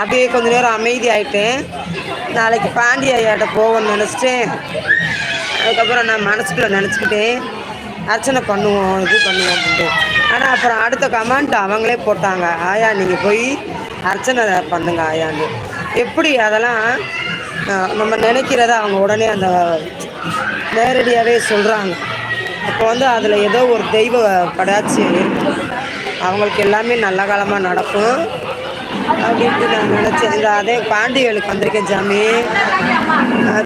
அப்படியே கொஞ்ச நேரம் அமைதி ஆயிட்டேன் நாளைக்கு பாண்டி ஐயாட்ட போவோம்னு நினச்சிட்டேன். அதுக்கப்புறம் நான் மனசுக்குள்ளே நினச்சிக்கிட்டேன் அர்ச்சனை பண்ணுவோம் இது பண்ணுவோம் அப்படின்ட்டு. ஆனால் அப்புறம் அடுத்த கமெண்ட் அவங்களே போட்டாங்க. ஆயா நீங்கள் போய் அர்ச்சனை பண்ணுங்க ஆயான்னு. எப்படி அதெல்லாம் நம்ம நினைக்கிறத அவங்க உடனே அந்த நேரடியாகவே சொல்கிறாங்க அப்போ வந்து அதில் ஏதோ ஒரு தெய்வ படாட்சி அவங்களுக்கு எல்லாமே நல்ல காலமாக நடக்கும். அப்படின்ட்டு நான் நினச்சேன் இந்த அதே பாண்டிகளுக்கு வந்திருக்கேன் சாமி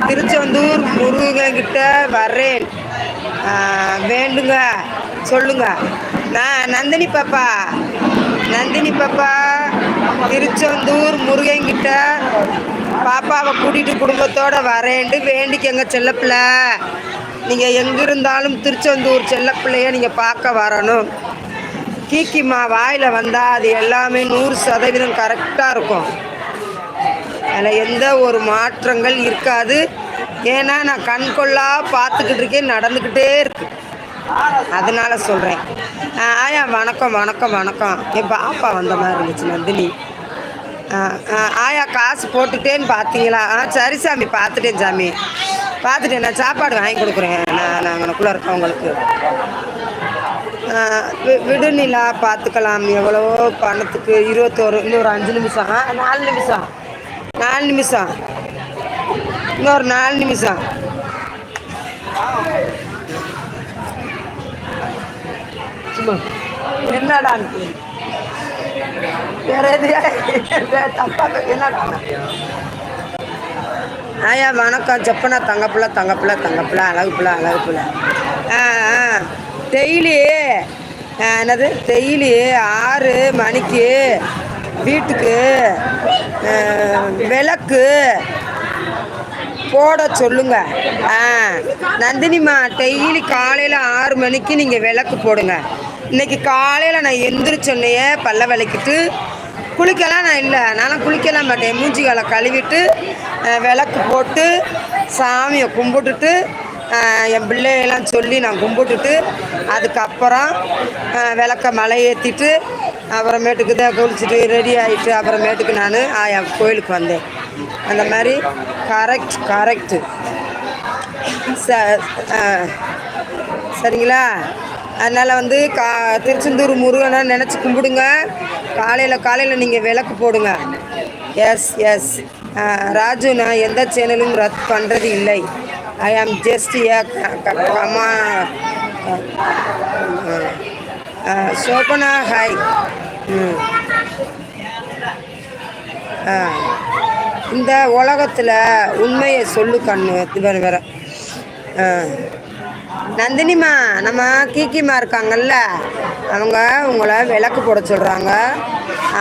திருச்செந்தூர் முருகன்கிட்ட வர்றேன். வேண்டுங்க. சொல்லுங்க. நான் நந்தினி பாப்பா. நந்தினி பாப்பா திருச்செந்தூர் முருகன்கிட்ட பாப்பாவை கூட்டிகிட்டு குடும்பத்தோட வரேன்ட்டு வேண்டிக்கங்க செல்லப்பிள்ளை. நீங்கள் எங்கே இருந்தாலும் திருச்செந்தூர் செல்லப்பிள்ளைய நீங்கள் பார்க்க வரணும். கீக்கிமா வாயில் வந்தால் அது எல்லாமே நூறு சதவீதம் கரெக்டாக இருக்கும். அதில் எந்த ஒரு மாற்றங்கள் இருக்காது. ஏன்னா நான் கண்கொள்ளா பார்த்துக்கிட்டு இருக்கேன் நடந்துக்கிட்டே இருக்கு. அதனால சொல்கிறேன் ஆயா வணக்கம் வணக்கம் வணக்கம். என் பாப்பா வந்த மாதிரி இருந்துச்சு நந்தினி. ஆ, ஆ, ஆயா காசு போட்டுட்டேன்னு பார்த்தீங்களா? ஆ சரி சாமி பார்த்துட்டேன் சாமி. பார்த்துட்டேன் நான் சாப்பாடு வாங்கி கொடுக்குறேன்? நான் நாங்கனக்குள்ளே இருக்கவங்களுக்கு ஆ, விடுநிலா பார்த்துக்கலாம். எவ்வளவோ பணத்துக்கு இருபத்தோரு இன்னொரு அஞ்சு நிமிஷம். நாலு நிமிஷம். நாலு நிமிஷம். இன்னொரு நாலு நிமிஷம். என்னடா வேற தப்பா என்னடா? ஆயா வணக்கம். செப்பனா தங்கப்பிள்ள தங்கப்பிள்ள தங்கப்பிள்ள அழகு பிள்ளை அழகு ஆ. டெய்லி என்னது? டெய்லி ஆறு மணிக்கு வீட்டுக்கு விளக்கு போட சொல்லுங்க. ஆ நந்தினிம்மா டெய்லி காலையில் ஆறு மணிக்கு நீங்கள் விளக்கு போடுங்க. இன்னைக்கு காலையில் நான் எந்திரிச்சோன்னையே பல்ல விளக்கிட்டு குளிக்கலாம் நான் இல்லை. நானும் குளிக்கலாம் மாட்டேன். மூஞ்சி காலை கழுவிட்டு விளக்கு போட்டு சாமியை கும்பிட்டுட்டு என் பிள்ளையெல்லாம் சொல்லி நான் கும்பிட்டுட்டு அதுக்கப்புறம் விளக்க மலை ஏற்றிட்டு அப்புறமேட்டுக்கு தான் குளிச்சுட்டு ரெடி ஆகிட்டு அப்புறமேட்டுக்கு நான் என் கோயிலுக்கு வந்தேன். அந்த மாதிரி கரெக்ட் கரெக்டு ச சரிங்களா? அதனால் வந்து கா திருச்செந்தூர் முருகனை நினச்சி கும்பிடுங்க. காலையில் காலையில் நீங்கள் விளக்கு போடுங்க. எஸ் எஸ் ராஜு நான் எந்த சேனலும் ரத் பண்ணுறது இல்லை. I am just ஏ கமா சோபனா ஹாய் ம் ஆ. இந்த உலகத்தில் உண்மையை சொல்லு கண்ணு வேற வேற. Uh, நந்தினிமா நம்ம கீக்கிமா இருக்காங்கல்ல அவங்க உங்களை விளக்கு போட சொல்கிறாங்க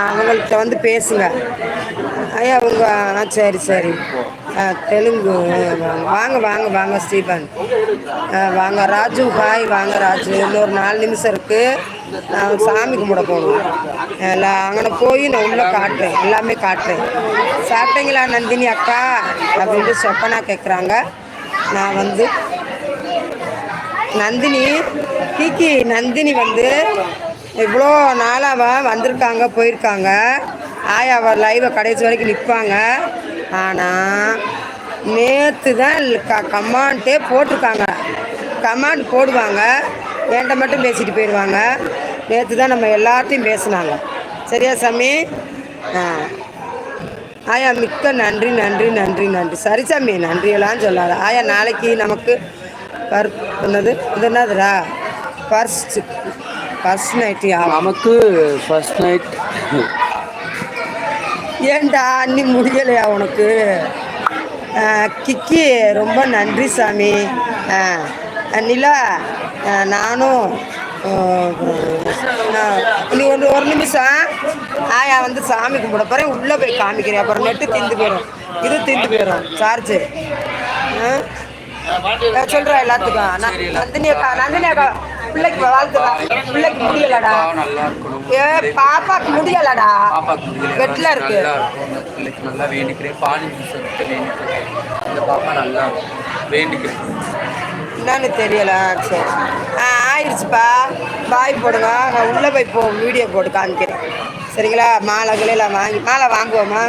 அவங்கள்ட்ட வந்து பேசுங்க. ஐயா அவங்க ஆ சரி சரி. ஆ, தெலுங்கு வாங்க வாங்க வாங்க ஸ்டீபன். வாங்க ராஜு ஹாய் வாங்க ராஜு. இன்னொரு நாலு நிமிஷம் இருக்குது நான் சாமி கும்பிட போகணும். எல்லாம் அங்கே போய் நான் உள்ளே காட்டுறேன். எல்லாமே காட்டுறேன். சாப்பிட்டீங்களா நந்தினி அக்கா? அப்படின்ட்டு சொப்பனா கேட்குறாங்க நான் வந்து நந்தினி கிக்கி நந்தினி வந்து இவ்வளோ நாளாவ வந்திருக்காங்க போயிருக்காங்க. ஆயா அவர் லைவை கடைசி வரைக்கும் நிற்பாங்க ஆனால் நேற்று தான் க கமாண்டே போட்டிருக்காங்க. கமாண்ட் போடுவாங்க. என்கிட்ட மட்டும் பேசிட்டு போயிடுவாங்க. நேற்று தான் நம்ம எல்லாத்தையும் பேசினாங்க. சரியா சாமி? ஆ. ஆயா மிக்க நன்றி நன்றி நன்றி நன்றி. சரி சாமி நன்றியெல்லாம் சொல்லாத. ஆயா நாளைக்கு நமக்கு பர் என்னது? இது என்னதுடா? ஃபர்ஸ்ட் ஃபர்ஸ்ட் நைட்டு நமக்கு ஃபர்ஸ்ட் நைட் ஏன்டா அன்னி முடியலையா உனக்கு? கிக்கி ரொம்ப நன்றி சாமி. நிலா நானும் நீ ஒரு ஒரு நிமிஷம் ஆயா வந்து சாமி கும்பிட போகிறேன் உள்ளே போய் காமிக்கிறேன். அப்புறம் நெட்டு தீந்து போயிடும் இது தீந்து போயிடும் சார்ஜு. சொல்கிறேன் எல்லாத்துக்கும். நான் நந்தினி அக்கா நந்தினி அக்கா பிள்ளைக்கு வாழ்த்துக்கா பிள்ளைக்கு முடியலடா. ஏ பாப்பாக்கு முடியலடா. வெட்டில் இருக்கு. பிள்ளைக்கு நல்லா வேண்டிக்கிறேன். புத்தகத்தை வேண்டிக்கிறேன். இந்த பாப்பா நல்லா வேண்டிக்கிறேன். என்னன்னு தெரியல. சரி. ஆ ஆயிடுச்சுப்பா. பாய் போடுங்க. நான் உள்ளே போய் போ வீடியோ போட்டு காமிக்கிறேன். சரிங்களா? மாலை கிளையில் வாங்கி மாலை வாங்குவோமா?